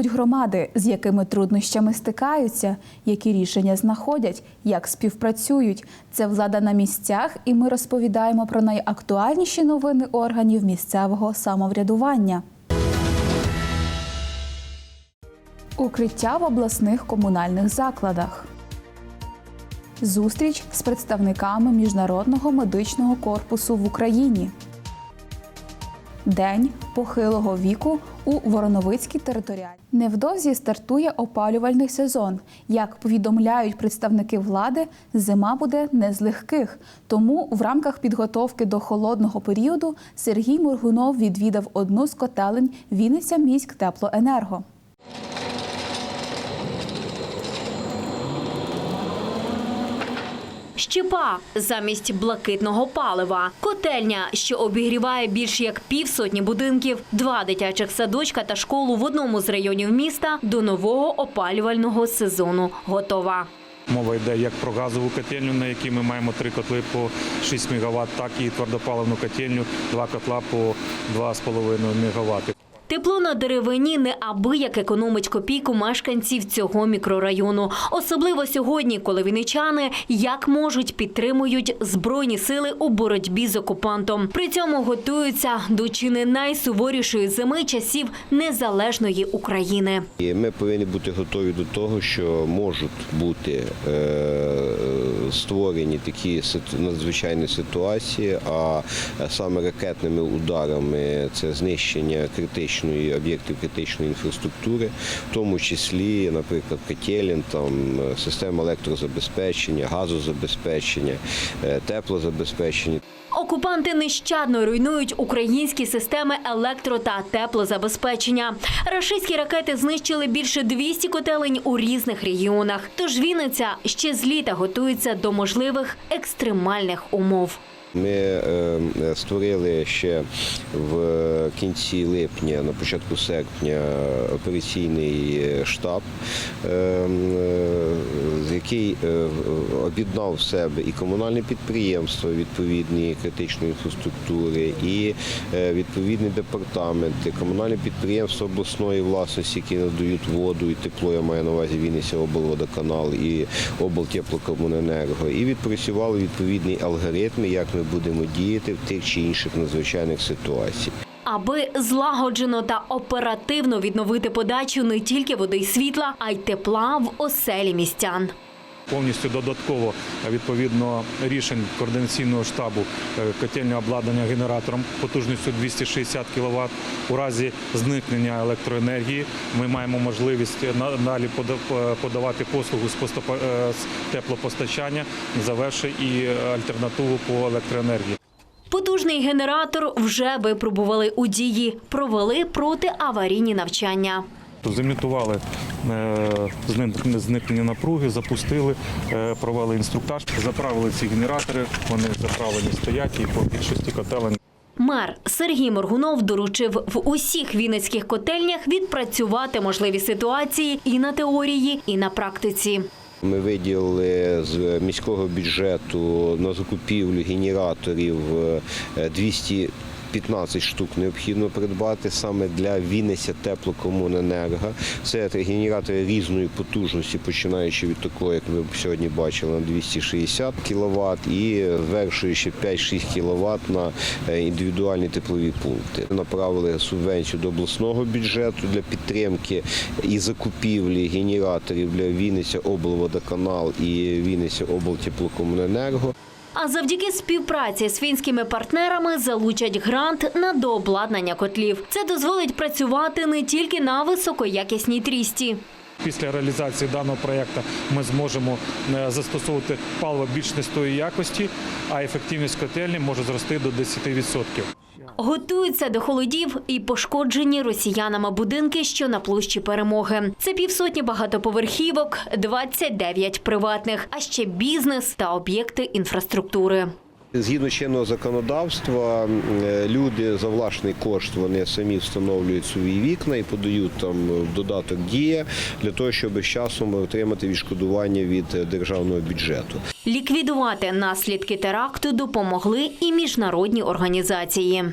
Живуть громади, з якими труднощами стикаються, які рішення знаходять, як співпрацюють? Це влада на місцях, і ми розповідаємо про найактуальніші новини органів місцевого самоврядування. Укриття в обласних комунальних закладах. Зустріч з представниками міжнародного медичного корпусу в Україні. День похилого віку у Вороновицькій територіальній. Невдовзі стартує опалювальний сезон. Як повідомляють представники влади, зима буде не з легких. Тому в рамках підготовки до холодного періоду Сергій Моргунов відвідав одну з котелень Вінниця міськ теплоенерго. Щепа замість блакитного палива, котельня, що обігріває більш як півсотні будинків, два дитячих садочка та школу в одному з районів міста до нового опалювального сезону готова. Мова йде як про газову котельню, на якій ми маємо три котли по 6 МВт, так і твердопаливну котельню, два котла по 2,5 МВт. Тепло на деревині неабияк економить копійку мешканців цього мікрорайону. Особливо сьогодні, коли вінничани як можуть підтримують збройні сили у боротьбі з окупантом. При цьому готуються до чи не найсуворішої зими часів незалежної України. Ми повинні бути готові до того, що можуть бути е, створені такі надзвичайні ситуації, а саме ракетними ударами це знищення критичної об'єктів критичної інфраструктури, в тому числі, наприклад, котелень, там е, система електрозабезпечення, газозабезпечення, е, теплозабезпечення. Окупанти нещадно руйнують українські системи електро та теплозабезпечення. Рашистські ракети знищили більше 200 котелень у різних регіонах. Тож Вінниця ще з літа готується до можливих екстремальних умов. Ми е, створили ще в кінці липня, на початку серпня, операційний штаб, е, е, який е, об'єднав в себе і комунальні підприємства відповідні критичної інфраструктури, і е, відповідні департаменти, комунальні підприємства обласної власності, які надають воду і тепло, я маю на увазі Вінниця облводоканал і облтеплокомуненерго, і відпрацювали відповідні алгоритми, як ми будемо діяти в тих чи інших надзвичайних ситуаціях. Аби злагоджено та оперативно відновити подачу не тільки води й світла, а й тепла в оселі містян. Повністю додатково відповідно рішень координаційного штабу е, котельне обладнання генератором потужністю 260 кВт. У разі зникнення електроенергії ми маємо можливість на- далі пода- подавати послугу е, з теплопостачання, завевши і альтернативу по електроенергії. Потужний генератор вже випробували у дії, провели протиаварійні навчання. Тобто Зимітували е, з ним зникнення напруги, запустили, е, провели інструктаж, заправили ці генератори. Вони заправлені стоять і по більшості котелень. Мер Сергій Моргунов доручив в усіх вінницьких котельнях відпрацювати можливі ситуації і на теорії, і на практиці. Ми виділили з міського бюджету на закупівлю генераторів е, 200 15 штук необхідно придбати саме для Вінниця теплокомуненерго. Це генератори різної потужності, починаючи від такого, як ми сьогодні бачили, на 260 кВт і вершуючи 5-6 кВт на е, індивідуальні теплові пункти. Направили субвенцію до обласного бюджету для підтримки і закупівлі генераторів для Вінниця облводоканал і Вінниця облтеплокомуненерго. А завдяки співпраці з фінськими партнерами залучать грант на дообладнання котлів. Це дозволить працювати не тільки на високоякісній трісті. Після реалізації даного проєкту ми зможемо е, застосовувати паливо більш нестої якості, а ефективність котельні може зрости до 10%. Готуються до холодів і пошкоджені росіянами будинки, що на площі перемоги. Це півсотні багатоповерхівок, 29 приватних, а ще бізнес та об'єкти інфраструктури. Згідно чинного законодавства, е, люди за власний кошт вони самі встановлюють свої вікна і подають там додаток дія для того, щоб з часом отримати відшкодування від е, державного бюджету. Ліквідувати наслідки теракту допомогли і міжнародні організації.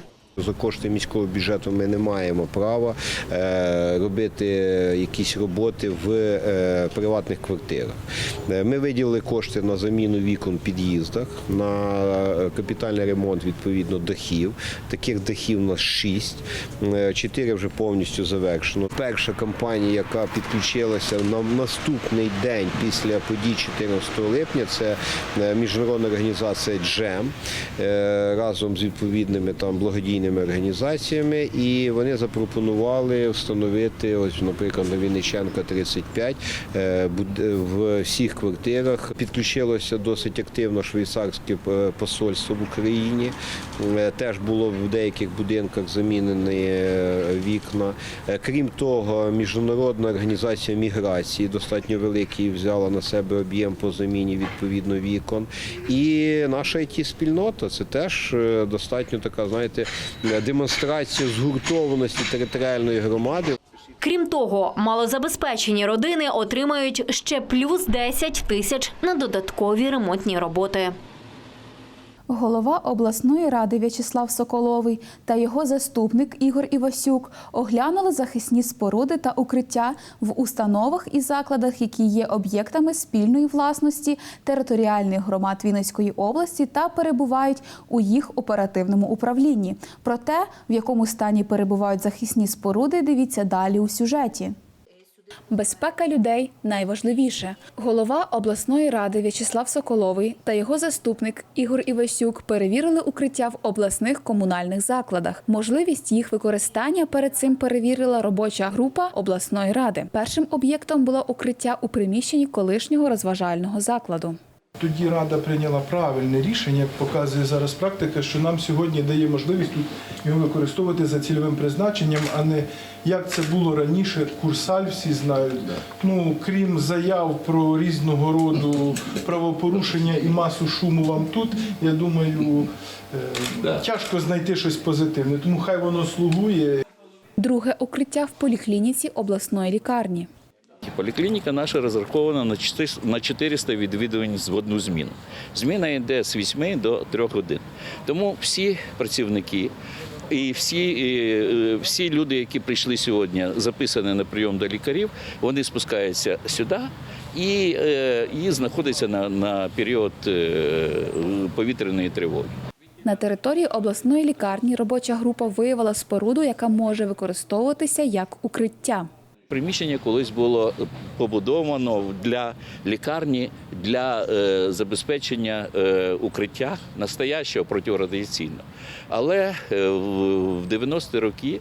За кошти міського бюджету ми не маємо права е, робити якісь роботи в е, приватних квартирах. Е, Ми виділили кошти на заміну вікон в під'їздах, на капітальний ремонт відповідно дахів. Таких дахів у нас шість. Чотири вже повністю завершено. Перша компанія, яка підключилася на наступний день після подій 14 липня, це міжнародна організація Джем е, разом з відповідними там благодійними організаціями, і вони запропонували встановити, ось, наприклад, на Вінниченка 35 е, в всіх квартирах. Підключилося досить активно швейцарське е, посольство в Україні. Е, Теж було в деяких будинках замінені вікна. Крім того, міжнародна організація міграції достатньо великий взяла на себе об'єм по заміні відповідно вікон. І наша it спільнота це теж достатньо така, знаєте, е, демонстрація згуртованості територіальної громади. Крім того, малозабезпечені родини отримають ще плюс 10 тисяч на додаткові ремонтні роботи. Голова обласної ради В'ячеслав Соколовий та його заступник Ігор Івасюк оглянули захисні споруди та укриття в установах і закладах, які є об'єктами спільної власності територіальних громад Вінницької області та перебувають у їх оперативному управлінні. Про те, в якому стані перебувають захисні споруди, дивіться далі у сюжеті. Безпека людей найважливіше. Голова обласної ради В'ячеслав Соколовий та його заступник Ігор Івасюк перевірили укриття в обласних комунальних закладах. Можливість їх використання перед цим перевірила робоча група обласної ради. Першим об'єктом було укриття у приміщенні колишнього розважального закладу. Тоді рада прийняла правильне рішення, як показує зараз практика, що нам сьогодні дає можливість тут його використовувати за цільовим призначенням, а не як це було раніше. Курсаль всі знають. Ну крім заяв про різного роду правопорушення і масу шуму вам тут, я думаю, е, тяжко знайти щось позитивне. Тому хай воно слугує. Друге укриття в поліклініці обласної лікарні. Поліклініка наша розрахована на 400 на 400 відвідувань в одну зміну. Зміна йде з 8 до 3 годин. Тому всі працівники і всі, е, е, всі люди, які прийшли сьогодні, записані на прийом до лікарів, вони спускаються сюди і, е, і знаходяться на, на період е, повітряної тривоги. На території обласної лікарні робоча група виявила споруду, яка може використовуватися як укриття. Приміщення колись було побудовано для лікарні для е, забезпечення е, укриття настоящого протирадіаційного. Але е, в в 90-ті роки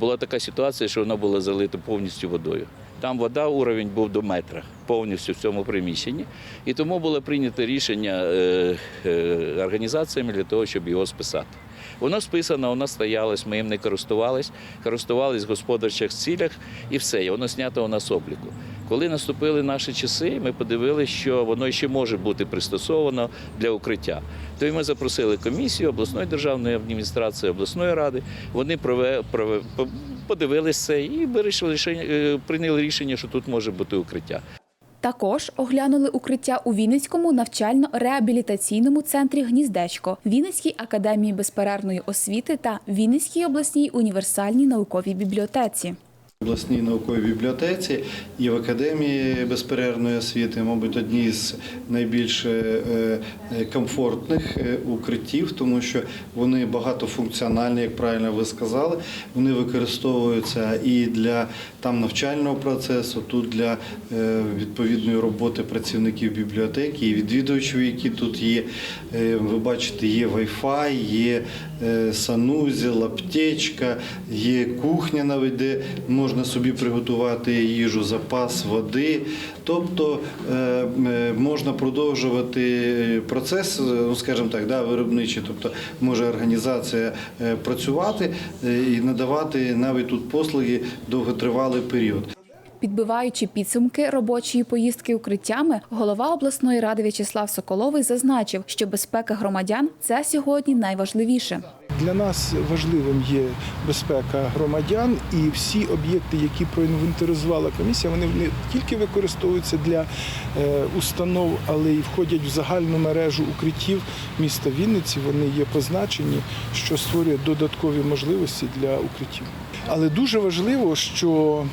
була така ситуація, що вона була залита повністю водою. Там вода, уровень був до метра повністю в цьому приміщенні. І тому було прийнято рішення організаціями для того, щоб його списати. Воно списано, воно стоялось, ми їм не користувались, користувались в господарчих цілях і все, воно знято у нас обліку. Коли наступили наші часи, ми подивилися, що воно ще може бути пристосовано для укриття. Тому ми запросили комісію обласної державної адміністрації, обласної ради. Вони прове, прове, і вирішили, рішення- е, прийняли рішення, що тут може бути укриття. Також оглянули укриття у Вінницькому навчально-реабілітаційному центрі Гніздечко, Вінницькій академії безперервної освіти та Вінницькій обласній універсальній науковій бібліотеці. Обласній науковій бібліотеці і в академії безперервної освіти, мабуть, одні з найбільш е, е, комфортних е, укриттів, тому що вони багатофункціональні, як правильно ви сказали. Вони використовуються і для там навчального процесу, тут для відповідної роботи працівників бібліотеки і відвідувачів, які тут є. Ви бачите, є Wi-Fi, є санузел, аптечка, є кухня навіть, де можна собі приготувати їжу, запас води. Тобто е, е, можна продовжувати процес, е, ну скажімо так, да, виробничий. Тобто може організація працювати і надавати навіть тут послуги довготривалий період. Підбиваючи підсумки робочої поїздки укриттями, голова обласної ради В'ячеслав Соколовий зазначив, що безпека громадян це сьогодні найважливіше. Для нас важливим є безпека громадян і всі об'єкти, які проінвентаризувала комісія, вони не тільки використовуються для е, установ, але й входять в загальну мережу укриттів міста Вінниці. Вони є позначені, що створює додаткові можливості для укриттів. Але дуже важливо, що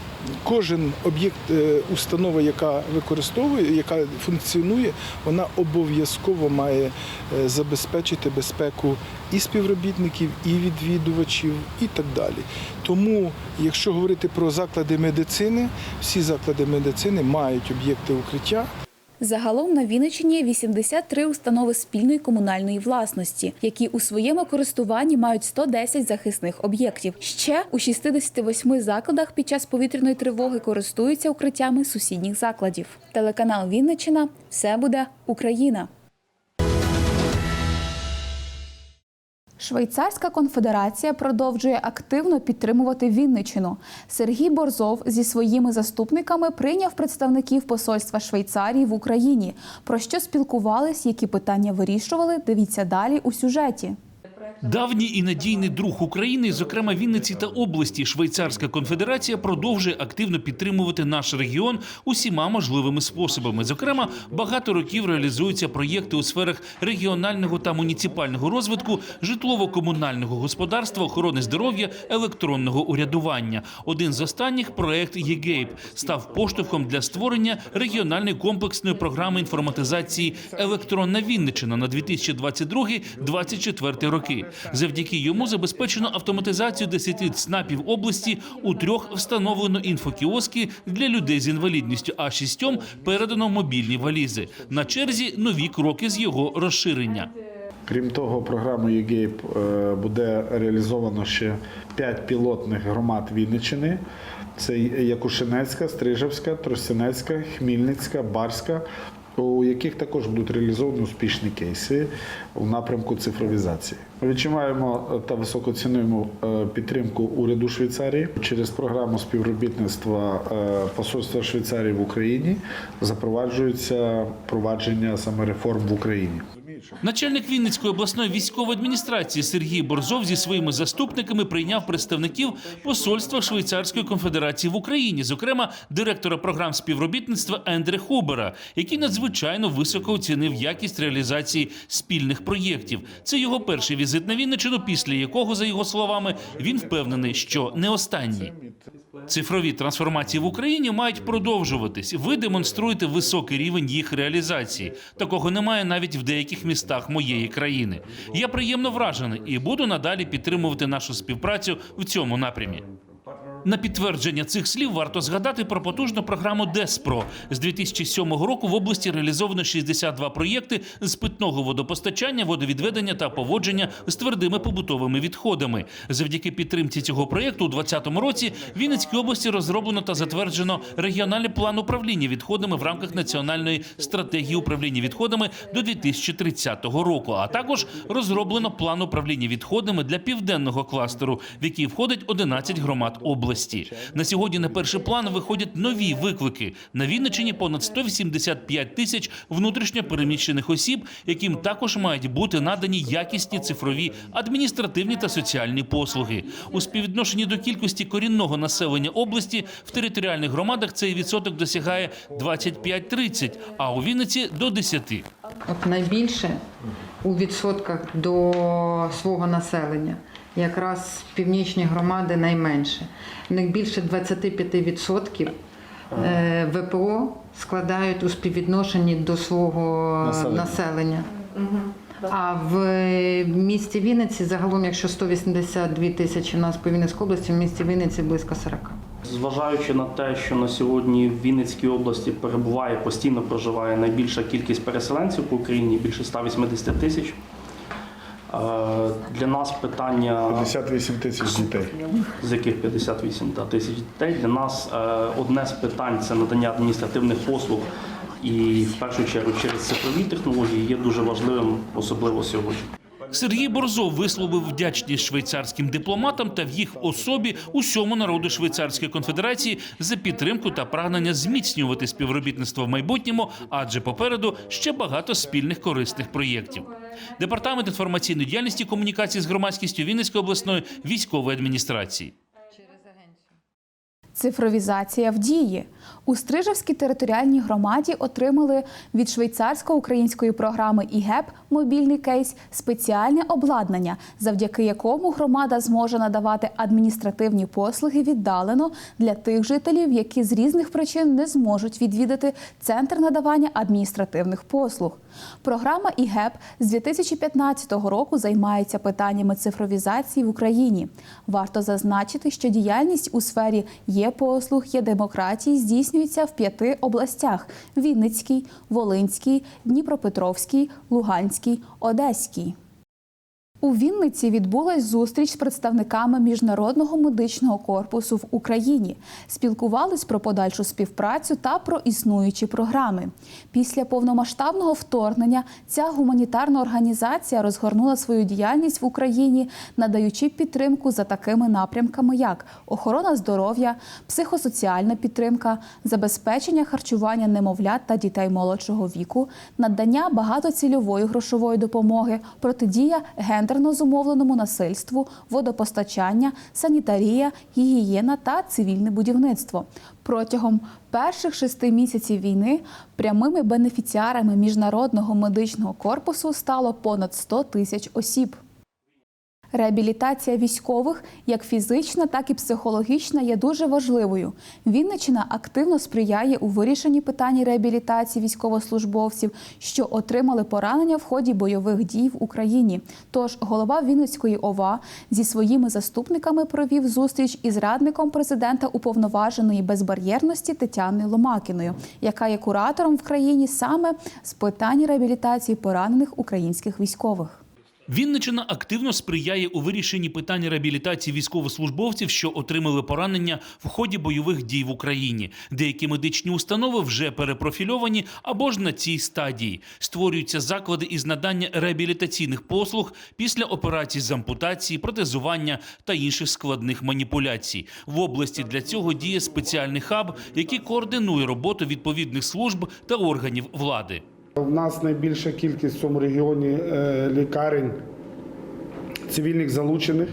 кожен об'єкт, е, установа, яка використовує, яка функціонує, вона обов'язково має е, забезпечити безпеку і співробітників, і відвідувачів, і так далі. Тому, якщо говорити про заклади медицини, всі заклади медицини мають об'єкти укриття. Загалом на Вінниччині 83 установи спільної комунальної власності, які у своєму користуванні мають 110 захисних об'єктів. Ще у 68 закладах під час повітряної тривоги користуються укриттями сусідніх закладів. Телеканал Вінниччина все буде Україна. Швейцарська конфедерація продовжує активно підтримувати Вінничину. Сергій Борзов зі своїми заступниками прийняв представників посольства Швейцарії в Україні. Про що спілкувались, які питання вирішували? Дивіться далі у сюжеті. Давній і надійний друг України, зокрема Вінниці та області, Швейцарська конфедерація продовжує активно підтримувати наш регіон усіма можливими способами. Зокрема, багато років реалізуються проєкти у сферах регіонального та муніципального розвитку, житлово-комунального господарства, охорони здоров'я, електронного урядування. Один з останніх проект ЄГЕЙП став поштовхом для створення регіональної комплексної програми інформатизації Електронна Вінниччина на 2022-2024 роки. Завдяки йому забезпечено автоматизацію 10 ЦНАПів області. У трьох встановлено інфокіоски для людей з інвалідністю, а шістьом передано мобільні валізи. На черзі нові кроки з його розширення. Крім того, програмою ЄГЕЙП е, буде реалізовано ще 5 пілотних громад Вінниччини. Це Якушинецька, Стрижевська, Тростянецька, Хмільницька, Барська, у яких також будуть реалізовані успішні кейси у напрямку цифровізації. Ми відчуваємо та високо цінуємо е, підтримку уряду Швейцарії через програму співробітництва е, Посольства Швейцарії в Україні запроваджується провадження саме реформ в Україні. Начальник Вінницької обласної військової адміністрації Сергій Борзов зі своїми заступниками прийняв представників посольства Швейцарської конфедерації в Україні, зокрема директора програм співробітництва Ендре Хубера, який надзвичайно високо оцінив якість реалізації спільних проєктів. Це його перший візит на Вінниччину, після якого, за його словами, він впевнений, що не останній. Цифрові трансформації в Україні мають продовжуватись. Ви демонструєте високий рівень їх реалізації. Такого немає навіть в деяких містах моєї країни. Я приємно вражений і буду надалі підтримувати нашу співпрацю в цьому напрямі. На підтвердження цих слів варто згадати про потужну програму ДЕСПРО. З 2007 року в області реалізовано 62 проєкти з питного водопостачання, водовідведення та поводження з твердими побутовими відходами. Завдяки підтримці цього проєкту у 2020 році в Вінницькій області розроблено та затверджено регіональний план управління відходами в рамках національної стратегії управління відходами до 2030 року. А також розроблено план управління відходами для південного кластеру, в який входить 11 громад області. На сьогодні на перший план виходять нові виклики. На Вінниччині понад 185 тисяч внутрішньо переміщених осіб, яким також мають бути надані якісні цифрові адміністративні та соціальні послуги. У співвідношенні до кількості корінного населення області в територіальних громадах цей відсоток досягає 25-30, а у Вінниці до 10. От найбільше у відсотках до свого населення. Якраз північні громади найменше. В них більше 25% е, ВПО складають у співвідношенні до свого Населення. населення. А в місті Вінниці загалом, якщо 182 тисячі у нас по Вінницькій області, в місті Вінниці близько 40. Зважаючи на те, що на сьогодні в Вінницькій області перебуває постійно проживає найбільша кількість переселенців по Україні більше 180 тисяч. Е, Для нас питання 58 тисяч дітей. з яких 58 та, тисяч дітей. Для нас е, одне з питань це надання адміністративних послуг. І в першу чергу через цифрові технології є дуже важливим, особливо сьогодні. Сергій Борзов висловив вдячність швейцарським дипломатам та в їх особі усьому народу Швейцарської конфедерації за підтримку та прагнення зміцнювати співробітництво в майбутньому, адже попереду ще багато спільних корисних проєктів. Департамент інформаційної діяльності комунікації з громадськістю Вінницької обласної військової адміністрації. Цифровізація в дії. У Стрижевській територіальній громаді отримали від швейцарсько-української програми ІГЕП мобільний кейс спеціальне обладнання, завдяки якому громада зможе надавати адміністративні послуги віддалено для тих жителів, які з різних причин не зможуть відвідати центр надавання адміністративних послуг. Програма ІГЕП з 2015 року займається питаннями цифровізації в Україні. Варто зазначити, що діяльність у сфері є послуг, є демократії здійснюється в п'яти областях: Вінницькій, Волинській, Дніпропетровській, Луганській, Одеській. У Вінниці відбулась зустріч з представниками міжнародного медичного корпусу в Україні. Спілкувались про подальшу співпрацю та про існуючі програми. Після повномасштабного вторгнення ця гуманітарна організація розгорнула свою діяльність в Україні, надаючи підтримку за такими напрямками, як охорона здоров'я, психосоціальна підтримка, забезпечення харчування немовлят та дітей молодшого віку, надання багатоцільової грошової допомоги, протидія гендерно зумовленому насильству, водопостачання, санітарія, гігієна та цивільне будівництво. Протягом перших шести місяців війни прямими бенефіціарами міжнародного медичного корпусу стало понад 100 тисяч осіб. Реабілітація військових, як фізична, так і психологічна, є дуже важливою. Вінниччина активно сприяє у вирішенні питань реабілітації військовослужбовців, що отримали поранення в ході бойових дій в Україні. Тож голова Вінницької ОВА зі своїми заступниками провів зустріч із радником президента уповноваженої безбар'єрності Тетяною Ломакіною, яка є куратором в країні саме з питань реабілітації поранених українських військових. Вінничина активно сприяє у вирішенні питань реабілітації військовослужбовців, що отримали поранення в ході бойових дій в Україні. Деякі медичні установи вже перепрофільовані або ж на цій стадії. Створюються заклади із надання реабілітаційних послуг після операцій з ампутації, протезування та інших складних маніпуляцій. В області для цього діє спеціальний хаб, який координує роботу відповідних служб та органів влади. У нас найбільша кількість в цьому регіоні е, лікарень цивільних залучених.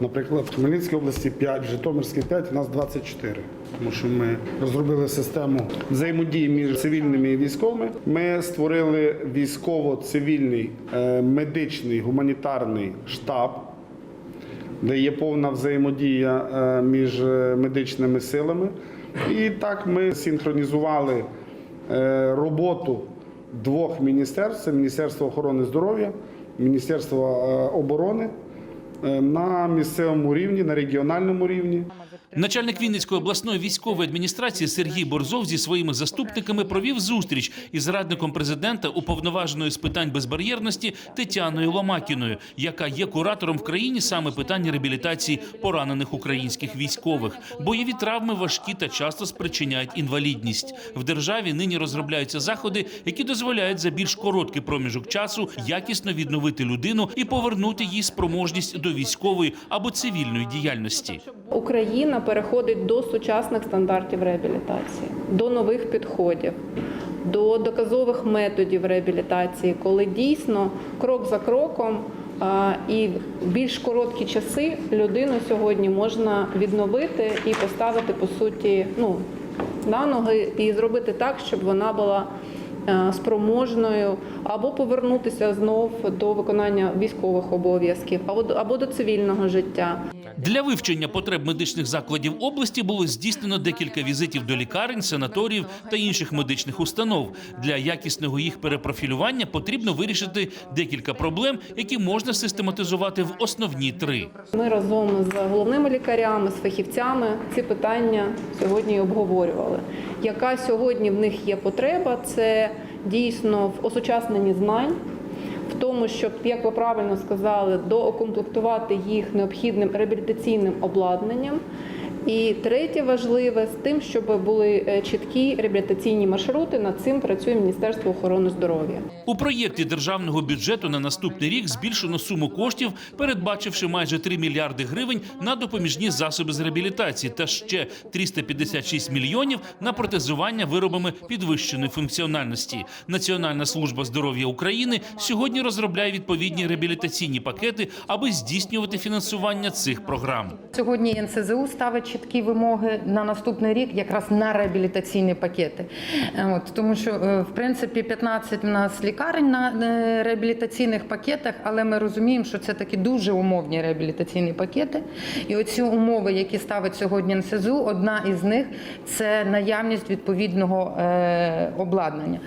Наприклад, в Хмельницькій області 5, в Житомирській 5, у нас 24. Тому що ми розробили систему взаємодії між цивільними і військовими. Ми створили військово-цивільний е, медичний гуманітарний штаб, де є повна взаємодія е, між медичними силами. І так ми синхронізували роботу двох міністерств: це Міністерство охорони здоров'я, Міністерство е, оборони е, на місцевому рівні, на регіональному рівні. Начальник Вінницької обласної військової адміністрації Сергій Борзов зі своїми заступниками провів зустріч із радником президента уповноваженою з питань безбар'єрності Тетяною Ломакіною, яка є куратором в країні саме питань реабілітації поранених українських військових. Бойові травми важкі та часто спричиняють інвалідність. В державі нині розробляються заходи, які дозволяють за більш короткий проміжок часу якісно відновити людину і повернути їй спроможність до військової або цивільної діяльності. Україна переходить до сучасних стандартів реабілітації, до нових підходів, до доказових методів реабілітації, коли дійсно крок за кроком і в більш короткі часи людину сьогодні можна відновити і поставити по суті ну, на ноги і зробити так, щоб вона була е, спроможною або повернутися знов до виконання військових обов'язків, або до- цивільного життя. Для вивчення потреб медичних закладів області було здійснено декілька візитів до лікарень, санаторіїв та інших медичних установ. Для якісного їх перепрофілювання потрібно вирішити декілька проблем, які можна систематизувати в основні три. Ми разом з головними лікарями, з фахівцями ці питання сьогодні і обговорювали. Яка сьогодні в них є потреба? Це дійсно в осучасненні знань, в тому, щоб, як ви правильно сказали, доокомплектувати їх необхідним реабілітаційним обладнанням. І третє важливе з тим, щоб були е, чіткі реабілітаційні маршрути. Над цим працює Міністерство охорони здоров'я. У проєкті державного бюджету на наступний рік збільшено суму коштів, передбачивши майже 3 мільярди гривень на допоміжні засоби з реабілітації та ще 356 мільйонів на протезування виробами підвищеної функціональності. Національна служба здоров'я України сьогодні розробляє відповідні реабілітаційні пакети, аби здійснювати фінансування цих програм. Сьогодні НСЗУ ставить чіткі вимоги на наступний рік якраз на реабілітаційні пакети. Е, От, тому що, е, в принципі, 15 у нас лікарень на е, реабілітаційних пакетах, але ми розуміємо, що це такі дуже умовні реабілітаційні пакети. І оці умови, які ставить сьогодні НСЗУ, одна із них це наявність відповідного обладнання.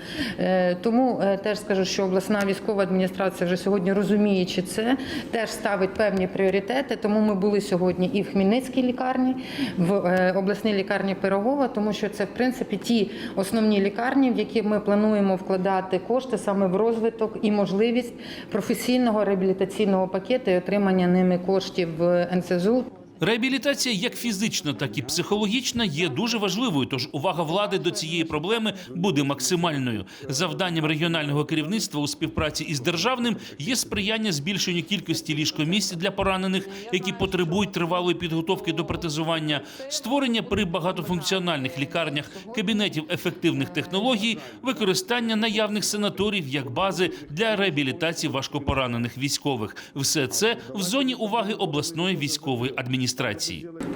Тому теж скажу, що обласна військова адміністрація вже сьогодні розуміючи це, теж ставить певні пріоритети. Тому ми були сьогодні і в Хмельницькій лікарні, в е, обласній лікарні Пирогова, тому що це в принципі ті основні лікарні, в які ми плануємо вкладати кошти саме в розвиток і можливість професійного реабілітаційного пакету і отримання ними коштів в НСЗУ. Реабілітація як фізична, так і психологічна є дуже важливою. Тож увага влади до цієї проблеми буде максимальною. Завданням регіонального керівництва у співпраці із державним є сприяння збільшенню кількості ліжкомісць для поранених, які потребують тривалої підготовки до протезування, створення при багатофункціональних лікарнях кабінетів ефективних технологій, використання наявних санаторіїв як бази для реабілітації важкопоранених військових. Все це в зоні уваги обласної військової адміністрації.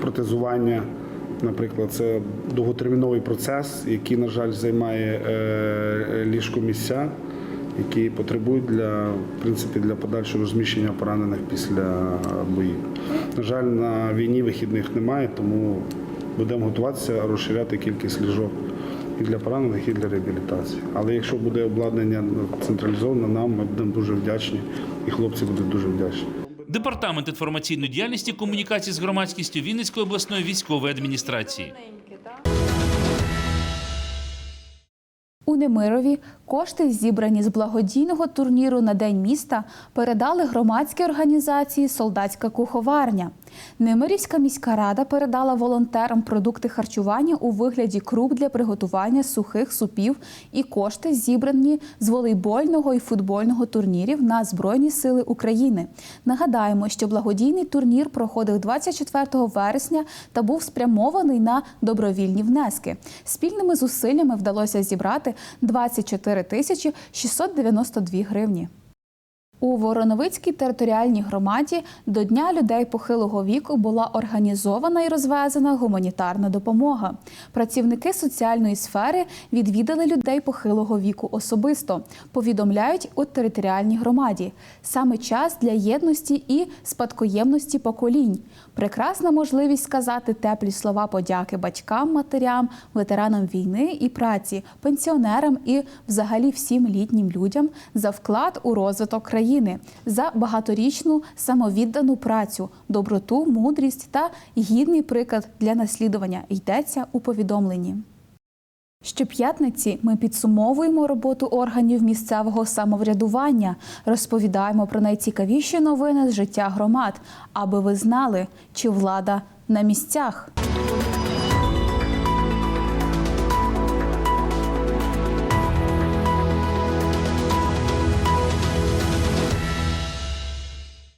Протезування, наприклад, це довготерміновий процес, який, на жаль, займає е, ліжкомісця, які потребують для, в принципі, для подальшого розміщення поранених після боїв. На жаль, на війні вихідних немає, тому будемо готуватися розширяти кількість ліжок і для поранених, і для реабілітації. Але якщо буде обладнання централізоване, нам ми будемо дуже вдячні, і хлопці будуть дуже вдячні. Департамент інформаційної діяльності комунікації з громадськістю Вінницької обласної військової адміністрації. У Немирові кошти, зібрані з благодійного турніру на День міста, передали громадській організації Солдатська куховарня. Немирівська міська рада передала волонтерам продукти харчування у вигляді круп для приготування сухих супів і кошти, зібрані з волейбольного і футбольного турнірів на Збройні Сили України. Нагадаємо, що благодійний турнір проходив 24 вересня та був спрямований на добровільні внески. Спільними зусиллями вдалося зібрати 24 тисячі 692 гривні. У Вороновицькій територіальній громаді до Дня людей похилого віку була організована і розвезена гуманітарна допомога. Працівники соціальної сфери відвідали людей похилого віку особисто. Повідомляють у територіальній громаді. Саме час для єдності і спадкоємності поколінь. Прекрасна можливість сказати теплі слова подяки батькам, матерям, ветеранам війни і праці, пенсіонерам і взагалі всім літнім людям за вклад у розвиток країни, за багаторічну самовіддану працю, доброту, мудрість та гідний приклад для наслідування йдеться у повідомленні. Щоп'ятниці ми підсумовуємо роботу органів місцевого самоврядування, розповідаємо про найцікавіші новини з життя громад, аби ви знали, чи влада на місцях.